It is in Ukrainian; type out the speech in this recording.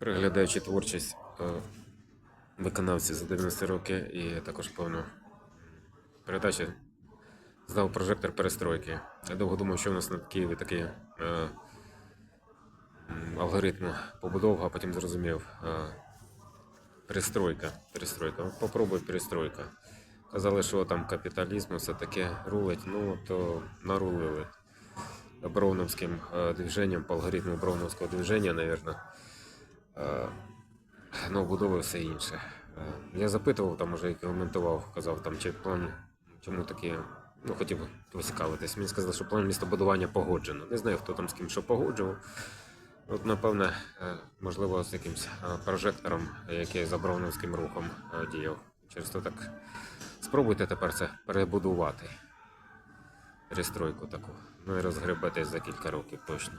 Переглядаючи творчість е, виконавців за 90 роки і також певно передачі здав прожектор перестройки. Я довго думав, що в нас на Києві такий е, алгоритм побудов, а потім зрозумів. Е, перестройка. Перестройка. Попробуй перестройка. Казали, що там капіталізм, все таке рулить, ну то нарулили. Броуновським е, движенням, по алгоритму Броуновського движення, мабуть. Е, ну, будови все інше. Е, Я запитував, там уже і коментував, казав, там, чи план, чому такі, ну, хотів поцікавитись. Мені сказали, що план містобудування погоджено. Не знаю, хто там з ким що погоджував. От, напевне, е, можливо, з якимсь прожектором, який за Броуновським рухом діяв. Через то так спробуйте тепер це перебудувати. Перестройку таку. Ну і розгребетесь за кілька років точно.